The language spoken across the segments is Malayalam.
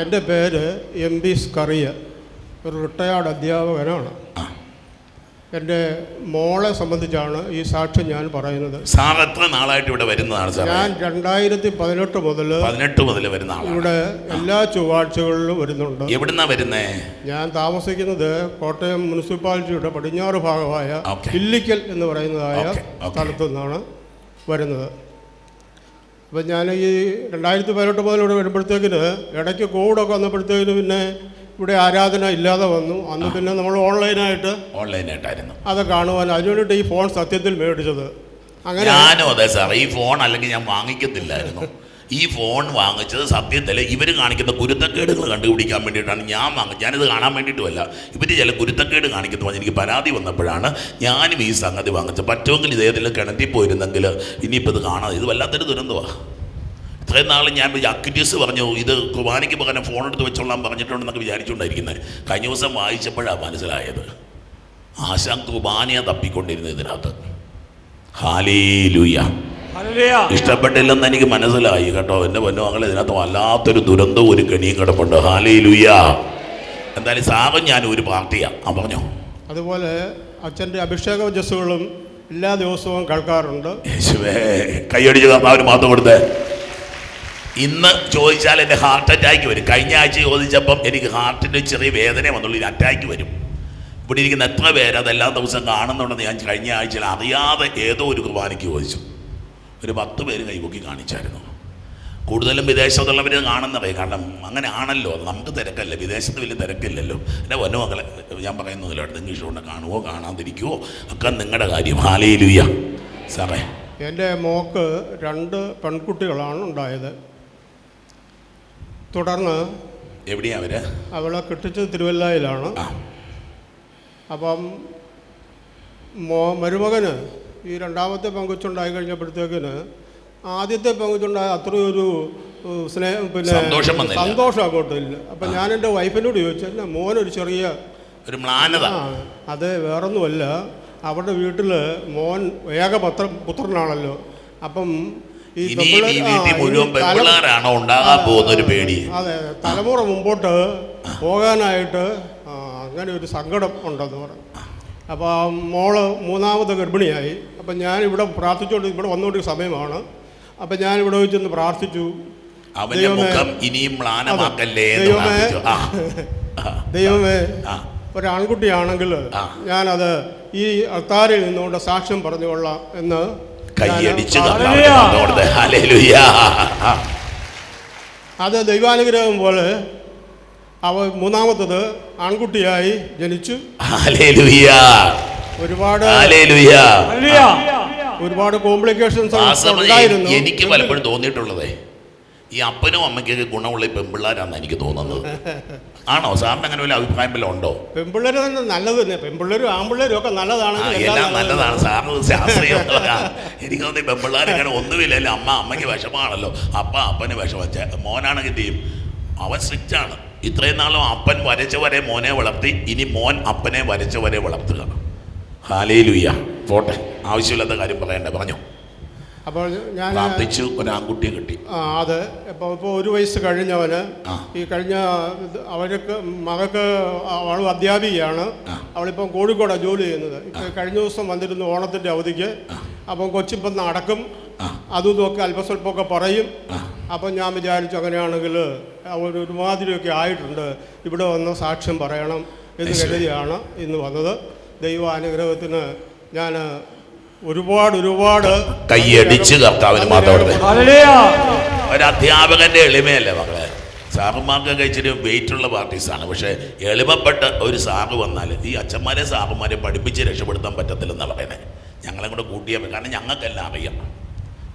എന്റെ പേര് എം ബി സ്കറിയ. ഒരു റിട്ടയേർഡ് അധ്യാപകനാണ്. എന്റെ മോളെ സംബന്ധിച്ചാണ് ഈ സാക്ഷ്യം ഞാൻ പറയുന്നത്. സാർ എത്ര നാളായിട്ട് ഇവിടെ വരുന്നതാണ് സാർ ഞാൻ രണ്ടായിരത്തി പതിനെട്ട് മുതൽ പതിനെട്ട് മുതൽ വരുന്ന ആളാണ്. ഇവിടെ എല്ലാ ചൊവ്വാഴ്ചകളിലും വരുന്നുണ്ട്. എവിടുന്നാ വരുന്നേ? ഞാൻ താമസിക്കുന്നത് കോട്ടയം മുനിസിപ്പാലിറ്റിയുടെ പടിഞ്ഞാറ് ഭാഗമായ. ഇല്ലിക്കൽ എന്ന് പറയുന്നതായ. സ്ഥലത്തു നിന്നാണ് വരുന്നത്. അപ്പം ഞാൻ ഈ രണ്ടായിരത്തി പതിനെട്ട് മുതൽ ഇവിടെ വരുമ്പോഴത്തേക്കിന് ഇടയ്ക്ക് കോവിഡൊക്കെ വന്നപ്പോഴത്തേക്കിന് പിന്നെ ഇവിടെ ആരാധന ഇല്ലാതെ വന്നു. അന്ന് പിന്നെ നമ്മൾ ഓൺലൈനായിട്ട് ഓൺലൈനായിട്ടായിരുന്നു. അത് കാണുവാൻ അതിനുവേണ്ടിട്ട് ഈ ഫോൺ സത്യത്തിൽ മേടിച്ചത്. അങ്ങനെ ഞാനും അതെ സാർ ഈ ഫോൺ അല്ലെങ്കിൽ ഞാൻ വാങ്ങിക്കത്തില്ലായിരുന്നു. ഈ ഫോൺ വാങ്ങിച്ചത് സത്യത്തിൽ ഇവർ കാണിക്കുന്ന കുരുത്തക്കേടുകൾ കണ്ടുപിടിക്കാൻ വേണ്ടിയിട്ടാണ്. ഞാൻ വാങ്ങിച്ചത് ഞാനിത് കാണാൻ വേണ്ടിയിട്ടുമല്ല. ഇവർ ചില കുരുത്തക്കേട് കാണിക്കുന്നു പറഞ്ഞ് എനിക്ക് പരാതി വന്നപ്പോഴാണ് ഞാനും ഈ സംഗതി വാങ്ങിച്ചത്. പറ്റുമെങ്കിൽ ഇതേതിൽ കിണറ്റി പോയിരുന്നെങ്കിൽ ഇനിയിപ്പോൾ ഇത് കാണാതെ ഇത് വല്ലാത്തൊരു ദുരന്തമാണ് ഇത്രയും നാൾ ഞാൻ അക്യൂസ് പറഞ്ഞു ഇത് കുർബാനയ്ക്ക് പകരം ഫോൺ എടുത്ത് വെച്ചോളാൻ പറഞ്ഞിട്ടുണ്ടെന്നൊക്കെ വിചാരിച്ചുകൊണ്ടായിരിക്കുന്നത് കഴിഞ്ഞ ദിവസം വായിച്ചപ്പോഴാണ് മനസ്സിലായത്. ആശാൻ കുർബാനയെ തപ്പിക്കൊണ്ടിരുന്നത് ഇതിനകത്ത്. ഹാലേലുയ്യ ഇഷ്ടപ്പെട്ടില്ലെന്ന് എനിക്ക് മനസ്സിലായി കേട്ടോ. എന്റെ പൊന്നു മകളെ ഇതിനകത്ത് വല്ലാത്തൊരു ദുരന്തവും ഒരു കെണിയും കിടപ്പുണ്ട്. ഹാലേലുയ്യ എന്തായാലും സാഹം ഞാൻ ഒരു പാർട്ടിയാ. ആ പറഞ്ഞോ. അതുപോലെ അച്ഛന്റെ അഭിഷേക ജസ്സുകളും എല്ലാ ദിവസവും കേൾക്കാറുണ്ട്. യേശുവേ കൈയടിച്ച് കർത്താവിന് മാത്രം കൊടുത്തേ. ഇന്ന് ചോദിച്ചാൽ എന്റെ ഹാർട്ട് അറ്റാക്ക് വരും. കഴിഞ്ഞ ആഴ്ച ചോദിച്ചപ്പം എനിക്ക് ഹാർട്ടിന്റെ ചെറിയ വേദന വന്നുള്ളൂ. ഇത് അറ്റാക്ക് വരും. ഇവിടെ ഇരിക്കുന്ന എത്ര പേര് അതെല്ലാ ദിവസം കാണുന്നുണ്ടെന്ന് ഞാൻ കഴിഞ്ഞ ആഴ്ചയിൽ അറിയാതെ ഏതോ ഒരു കുർബാനയ്ക്ക് ചോദിച്ചു. ഒരു പത്ത് പേര് കൈപൊക്കി കാണിച്ചായിരുന്നു. കൂടുതലും വിദേശത്തുള്ളവർ കാണുന്നവേ കാരണം അങ്ങനെ ആണല്ലോ നമുക്ക് തിരക്കല്ല. വിദേശത്ത് വലിയ തിരക്കില്ലല്ലോ. എന്റെ വന്നു മക്കളെ ഞാൻ പറയുന്നതില്ല അടുത്ത് ഇംഗ്ലീഷ് കൊണ്ട് കാണുവോ കാണാതിരിക്കുവോ ഒക്കെ നിങ്ങളുടെ കാര്യം. ഹാലേലുയ്യ സാറേ. എന്റെ മോക്ക് രണ്ട് പെൺകുട്ടികളാണ് ഉണ്ടായത്. തുടർന്ന് എവിടെയാ അവർ? അവളെ കെട്ടിച്ചത് തിരുവല്ലയിലാണ്. അപ്പം മോ മരുമകന് ഈ രണ്ടാമത്തെ പങ്കുച്ചുണ്ടായി കഴിഞ്ഞപ്പോഴത്തേക്കിന് ആദ്യത്തെ പങ്കുച്ചുണ്ടായ അത്രയൊരു സ്നേഹം പിന്നെ സന്തോഷം അങ്ങോട്ടില്ല അപ്പം ഞാൻ എന്റെ വൈഫിനോട് ചോദിച്ചു എന്റെ മോനൊരു ചെറിയ ഒരു മ്ലാനത. അത് വേറൊന്നുമല്ല. അവരുടെ വീട്ടിൽ മോൻ ഏകപത്ര പുത്രനാണല്ലോ. അപ്പം ഈ പേടി? അതെ തലമുറ മുമ്പോട്ട് പോകാനായിട്ട് അങ്ങനെ ഒരു സങ്കടം ഉണ്ടെന്ന് പറഞ്ഞു. അപ്പോൾ മോൾ മൂന്നാമത് ഗർഭിണിയായി. അപ്പം ഞാനിവിടെ ഇവിടെ പ്രാർത്ഥിച്ചുകൊണ്ട് ഇവിടെ വന്നുകൊണ്ടിരിക്കുന്ന സമയമാണ്. അപ്പം ഞാനിവിടെ ഇവിടെ വെച്ചൊന്ന് പ്രാർത്ഥിച്ചു. അവന്റെ ദൈവമേ, മുഖം ഇനിയും മ്ലാനമാക്കല്ലേ എന്ന് ദൈവമേ. പ്രാർത്ഥിച്ചു. ആ. ആ, ദൈവമേ ആ. ഒരു ആൺകുട്ടിയാണെങ്കിൽ ആ. ഞാനത് ഈ അത്താരിൽ നിന്നുകൊണ്ട് സാക്ഷ്യം പറഞ്ഞുകൊള്ളാം എന്ന് കൈയടിച്ച്. അത് ദൈവാനുഗ്രഹം പോലെ അവ മൂന്നാമത്തത് ആൺകുട്ടിയായി ജനിച്ചു. ഹല്ലേലൂയ. ഒരുപാട്. ഒരുപാട് കോംപ്ലിക്കേഷൻസ് എനിക്ക് പലപ്പോഴും തോന്നിയിട്ടുള്ളതേ ഈ അപ്പനും അമ്മയ്ക്കൊക്കെ ഗുണമുള്ള ഈ പെമ്പിള്ളാരാന്ന് എനിക്ക് തോന്നുന്നത്. ആണോ? സാറിന് അങ്ങനെ വല്ല അഭിപ്രായം വല്ല ഉണ്ടോ? പെൺപിള്ളേർ തന്നെ നല്ലത് തന്നെ. പെൺപിള്ളേരും ആൺപിള്ളേരും ഒക്കെ നല്ലതാണ് നല്ലതാണെങ്കിൽ എല്ലാം എല്ലാം നല്ലതാണ് നല്ലതാണ്. സാറിന് ശാസ്ത്രീയം എനിക്ക് തോന്നി ഒന്നുമില്ല ഇങ്ങനെ ഒന്നുമില്ലല്ലോ. അമ്മ അമ്മയ്ക്ക് വിഷമാണല്ലോ അപ്പ അപ്പന് വിഷമ. മോനാണെങ്കിൽ ചെയ്യും? അവൻ സ്ട്രിക്റ്റ് ആണ്. ഇത്രയും നാളും അപ്പൻ വരച്ചവരെ മോനെ വളർത്തി ഇനി മോൻ അപ്പനെ വരച്ചവരെ വളർത്തുക ഹാലേലുയ്യ പോട്ടെ. ആവശ്യമില്ലാത്ത കാര്യം പറയണ്ട. പറഞ്ഞു. അപ്പോൾ ഞാൻ പ്രാർത്ഥിച്ചു ഒരു ആൺകുട്ടിയെ കിട്ടി. ആ, അത് ഇപ്പോൾ ഇപ്പോൾ ഒരു വയസ്സ് കഴിഞ്ഞവന് ഈ കഴിഞ്ഞ അവർക്ക് മകൾക്ക് അവൾ അധ്യാപികയാണ്. അവളിപ്പം കോഴിക്കോടാണ് ജോലി ചെയ്യുന്നത്. ഇപ്പം കഴിഞ്ഞ ദിവസം വന്നിരുന്നു ഓണത്തിന്റെ അവധിക്ക്. അപ്പം കൊച്ചിപ്പം നടക്കും. അതും ഒക്കെ അല്പസ്വല്പമൊക്കെ പറയും. അപ്പം ഞാൻ വിചാരിച്ചു അങ്ങനെയാണെങ്കിൽ അവർ ഒരുമാതിരിയൊക്കെ ആയിട്ടുണ്ട്. ഇവിടെ വന്ന് സാക്ഷ്യം പറയണം എന്ന്. കരുതിയാണ് ഇന്ന് വന്നത്. ദൈവാനുഗ്രഹത്തിന് ഞാൻ ഒരുപാട് ഒരുപാട് കൈയടിച്ച് കർത്താവിന് മാത്രം കൊടുത്തേ. ഹല്ലേലൂയ. ഒരു അധ്യാപകന്റെ എളിമയല്ലേ മകളെ സാറുമാർക്കൊക്കെ ഇച്ചിരി വെയിറ്റ് ഉള്ള പാർട്ടീസാണ്. പക്ഷേ എളിമപ്പെട്ട ഒരു സാറ് വന്നാൽ ഈ അച്ഛന്മാരെ സാറുമാരെ പഠിപ്പിച്ച് രക്ഷപ്പെടുത്താൻ പറ്റത്തില്ലെന്നാണ് പറയുന്നത് ഞങ്ങളെ കൂടെ കൂട്ടിയാൽ കാരണം ഞങ്ങൾക്കെല്ലാം അറിയാം.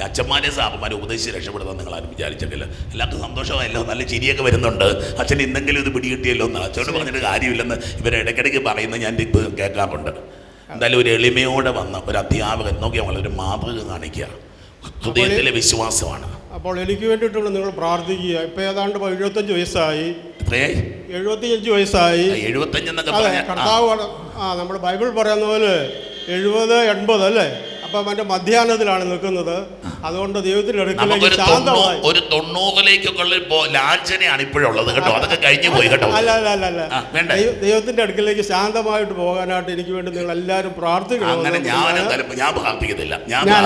ഈ അച്ഛന്മാരെ സാറന്മാരെ ഉപദേശിച്ച് രക്ഷപ്പെടുത്താൻ നിങ്ങൾ ആരും വിചാരിച്ചിട്ടില്ല. എല്ലാവർക്കും സന്തോഷമായല്ലോ. നല്ല ചിരിയൊക്കെ വരുന്നുണ്ട്. അച്ഛൻ എന്തെങ്കിലും ഇത് പിടികിട്ടിയല്ലോ എന്ന് അച്ഛനോട് പറഞ്ഞിട്ട് കാര്യമില്ലെന്ന് ഇവരെ ഇടയ്ക്കിടയ്ക്ക് പറയുന്ന ഞാൻ ഇപ്പോൾ കേൾക്കാറുണ്ട്. എന്തായാലും ഒരു എളിമയോടെ വന്ന ഒരു അധ്യാപകൻ നോക്കിയാൽ വളരെ മാതൃക കാണിക്കുക. ഹൃദയത്തിലെ വിശ്വാസമാണ്. അപ്പോൾ എനിക്ക് വേണ്ടിയിട്ടുള്ള നിങ്ങൾ പ്രാർത്ഥിക്കുക. ഇപ്പം ഏതാണ്ട് എഴുപത്തഞ്ച് വയസ്സായി. എഴുപത്തിയഞ്ച് വയസ്സായി. എഴുപത്തഞ്ച് കർത്താവ് ആ. നമ്മുടെ ബൈബിൾ പറയുന്ന പോലെ എഴുപത് എൺപത് അല്ലേ? അപ്പം എന്റെ മധ്യാഹ്നത്തിലാണ് നിൽക്കുന്നത്. അതുകൊണ്ട് ദൈവത്തിന്റെ ശാന്തമായി. ഒരു തൊണ്ണൂറിലേക്കൊക്കെ ലാഞ്ചനയാണ് ഇപ്പോഴുള്ളത് കേട്ടോ. അതൊക്കെ കഴിഞ്ഞു പോയി കേട്ടോ. അല്ല അല്ല അല്ല അല്ല. ആ, വേണ്ട. ദൈവത്തിന്റെ അടുക്കിലേക്ക് ശാന്തമായിട്ട് പോകാനായിട്ട് എനിക്ക് വേണ്ടി നിങ്ങൾ എല്ലാവരും പ്രാർത്ഥിക്കണം അങ്ങനെ ഞാൻ ഞാൻ ഞാൻ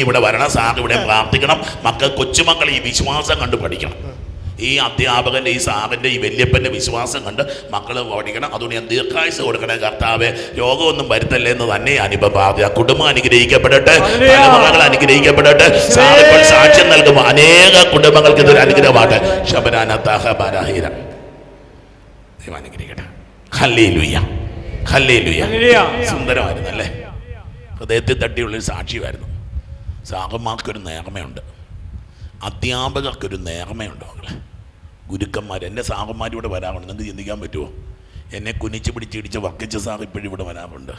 ഇവിടെ വരണം സാധ് ഇവിടെ പ്രാർത്ഥിക്കണം. മക്കൾ കൊച്ചുമക്കൾ ഈ വിശ്വാസം കണ്ട് പഠിക്കണം. ഈ അധ്യാപകന്റെ ഈ സാറിന്റെ ഈ വല്യപ്പന്റെ വിശ്വാസം കണ്ട് മക്കൾ പഠിക്കണം. അതുകൊണ്ട് ഞാൻ ദീർഘായുസ് കൊടുക്കണേ കർത്താവ്. രോഗമൊന്നും വരുത്തല്ലേ എന്ന് തന്നെ അനുഭവം ആ കുടുംബം അനുഗ്രഹിക്കപ്പെടട്ടെ. മകൾ അനുഗ്രഹിക്കപ്പെടട്ടെ. സാറിപ്പോൾ സാക്ഷ്യം നൽകുമ്പോൾ അനേക കുടുംബങ്ങൾക്ക് ഇതൊരു അനുഗ്രഹമാകട്ടെ. ശബരാനത്താഹ ബാരാഹീര ദൈവം അനുഗ്രഹിക്കട്ടെ. ഹല്ലേ ലുയ്യ ഹല്ലേ ലുയ്യ സുന്ദരമായിരുന്നു അല്ലേ ഹൃദയത്തിൽ തട്ടിയുള്ളൊരു സാക്ഷിയായിരുന്നു സാഹന്മാർക്കൊരു നേർമയുണ്ട്. അധ്യാപകർക്കൊരു നേർമയുണ്ട് മകളെ ഗുരുക്കന്മാർ എന്റെ സാഹന്മാർ ഇവിടെ വരാറുണ്ട്. നിങ്ങൾക്ക് ചിന്തിക്കാൻ പറ്റുമോ? എന്നെ കുനിച്ച് പിടിച്ചിടിച്ച് വക്കിച്ച സാർ ഇപ്പോഴും ഇവിടെ വരാറുണ്ട്.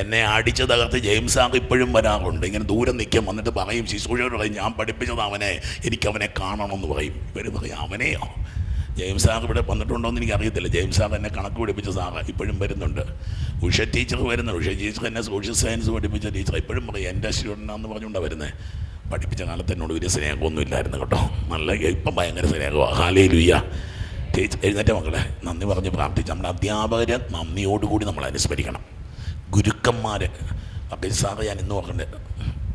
എന്നെ അടിച്ച് തകർത്ത് ജെയിംസ് സാർ ഇപ്പോഴും വരാറുണ്ട്. ഇങ്ങനെ ദൂരം നിൽക്കാൻ വന്നിട്ട് പറയും ശിശുഴയോട് പറയും ഞാൻ പഠിപ്പിച്ചത് അവനെ എനിക്ക് അവനെ കാണണമെന്ന് പറയും. ഇവർ പറയും അവനെയോ? ജെയിംസ് സാർ ഇവിടെ വന്നിട്ടുണ്ടോ എന്ന് എനിക്കറിയത്തില്ല ജെയിംസ് സാർ എന്നെ കണക്ക് പഠിപ്പിച്ച സാഹ ഇപ്പോഴും വരുന്നുണ്ട്. ഉഷ ടീച്ചർ വരുന്നുണ്ട്. ഉഷ ടീച്ചർ എന്നെ സോഷ്യൽ സയൻസ് പഠിപ്പിച്ച ടീച്ചർ ഇപ്പോഴും പറയും എന്റെ സ്റ്റുഡന്റാന്ന് പറഞ്ഞുകൊണ്ടാണ് വരുന്നത് പഠിപ്പിച്ച കാലത്ത് എന്നോട് വലിയ സ്നേഹമൊന്നും ഇല്ലായിരുന്നു കേട്ടോ. നല്ല ഇപ്പം ഭയങ്കര സ്നേഹമാണ്. ഹാലേ ലുയ്യ എഴുന്നേറ്റ മക്കളെ നന്ദി പറഞ്ഞ് പ്രാർത്ഥിച്ച് നമ്മുടെ അധ്യാപകരെ നന്ദിയോടുകൂടി നമ്മൾ അനുസ്മരിക്കണം. ഗുരുക്കന്മാർ സാറ് ഞാൻ ഇന്ന് പറഞ്ഞിട്ട്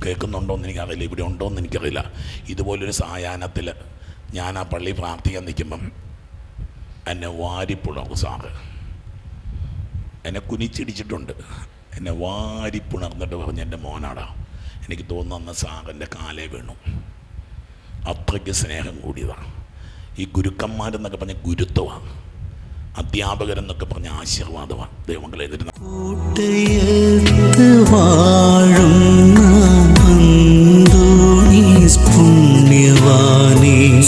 കേൾക്കുന്നുണ്ടോ എന്ന് എനിക്കറിയില്ല ഇവിടെ ഉണ്ടോ എന്ന് എനിക്കറിയില്ല. ഇതുപോലൊരു സായാഹ്നത്തിൽ ഞാൻ ആ പള്ളി പ്രാർത്ഥിക്കാൻ നിൽക്കുമ്പം എന്നെ വാരിപ്പുണർന്നു സാറ്. എന്നെ കുനിച്ചിടിച്ചിട്ടുണ്ട്. എന്നെ വാരിപ്പുണർന്നിട്ട് പറഞ്ഞ് എന്റെ മോനാടാ. എനിക്ക് തോന്നുന്നു അന്ന് സാറിന്റെ കാലേ വീണു. അത്രയ്ക്ക് സ്നേഹം കൂടിയതാണ്. ഈ ഗുരുക്കന്മാരെന്നൊക്കെ പറഞ്ഞ ഗുരുത്വമാണ്. അധ്യാപകരെന്നൊക്കെ പറഞ്ഞ ആശീർവാദമാണ്. വാഴുന്ന അന്തോണീസ് പുണ്യവാനേ